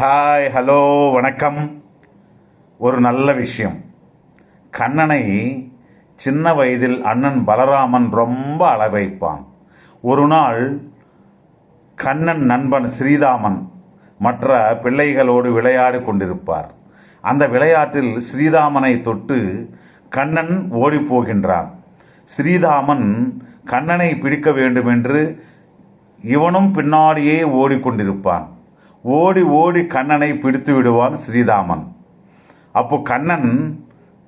Hi hello வணக்கம். ஒரு நல்ல விஷயம். கண்ணனை சின்ன வயதில் அண்ணன் பலராமன் ரொம்ப அழகைப்பான் ஒரு நாள் கண்ணன் நண்பன் ஸ்ரீதாமன் மற்ற பிள்ளைகளோடு விளையாடி கொண்டிருப்பார். அந்த விளையாட்டில் ஸ்ரீதாமனை தொட்டு கண்ணன் ஓடிப்போகின்றான். ஸ்ரீதாமன் கண்ணனை பிடிக்க வேண்டுமென்று இவனும் பின்னாடியே ஓடிக்கொண்டிருப்பான். ஓடி ஓடி கண்ணனை பிடித்து விடுவான் ஸ்ரீதாமன் அப்போ கண்ணன்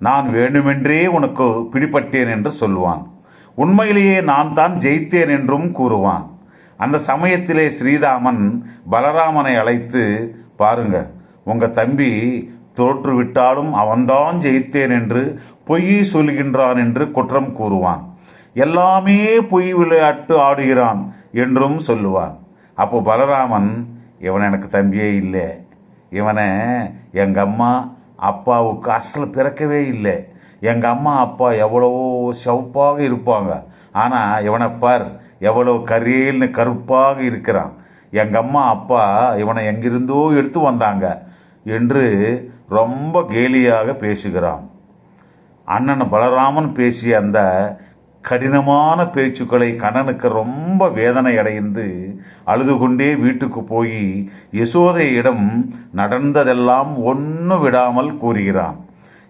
நான் வேண்டுமென்றே உனக்கு பிடிபட்டேன் என்று சொல்லுவான். உண்மையிலேயே நான் தான் ஜெயித்தேன் என்றும் கூறுவான். அந்த சமயத்திலே ஸ்ரீதாமன் பலராமனை அழைத்து பாருங்க உங்க தம்பி தோற்றுவிட்டாலும் அவன்தான் ஜெயித்தேன் என்று பொய் சொல்கின்றான் என்று குற்றம் கூறுவான். எல்லாமே பொய் விளையாட்டு ஆடுகிறான் என்றும் சொல்லுவான். அப்போ பலராமன் இவன் எனக்கு தம்பியே இல்லை. இவனை எங்கள் அம்மா அப்பாவுக்கு அசல் பிறக்கவே இல்லை. எங்கள் அம்மா அப்பா எவ்வளவோ சிவப்பாக இருப்பாங்க. ஆனால் இவனை பார் எவ்வளோ கரியல்னு கருப்பாக இருக்கிறான். எங்கள் அம்மா அப்பா இவனை எங்கிருந்தோ எடுத்து வந்தாங்க என்று ரொம்ப கேலியாக பேசுகிறான். அண்ணன் பலராமன் பேசிய அந்த கடினமான பேச்சுக்களை கண்ணனுக்கு ரொம்ப வேதனை அடைந்து அழுது கொண்டே வீட்டுக்கு போய் யசோதையிடம் நடந்ததெல்லாம் ஒன்று விடாமல் கூறுகிறான்.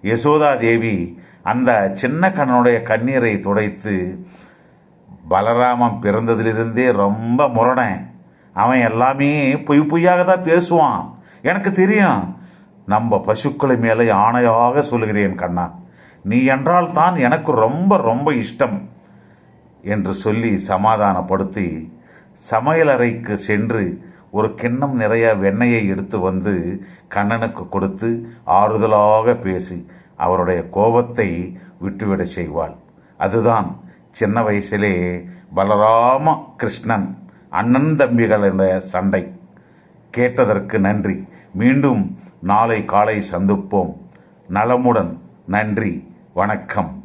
யசோதா தேவி அந்த சின்ன கண்ணனுடைய கண்ணீரை துடைத்து பலராமன் பிறந்ததிலிருந்தே ரொம்ப முரணன். அவன் எல்லாமே பொய் பொய்யாக தான் பேசுவான். எனக்கு தெரியும். நம்ம பசுக்களை மேலே ஆணையாக சொல்கிறேன் கண்ணா. நீ என்றால் தான் எனக்கு ரொம்ப ரொம்ப இஷ்டம் என்று சொல்லி சமாதானப்படுத்தி சமையலறைக்கு சென்று ஒரு கிண்ணம் நிறைய வெண்ணெயை எடுத்து வந்து கண்ணனுக்கு கொடுத்து ஆறுதலாக பேசி அவருடைய கோபத்தை விட்டுவிட செய்வாள். அதுதான் சின்ன வயசிலே பலராம கிருஷ்ணன் அண்ணன் தம்பிகளுடைய சண்டை. கேட்டதற்கு நன்றி. மீண்டும் நாளை காலை சந்திப்போம். நலமுடன். நன்றி. வணக்கம்.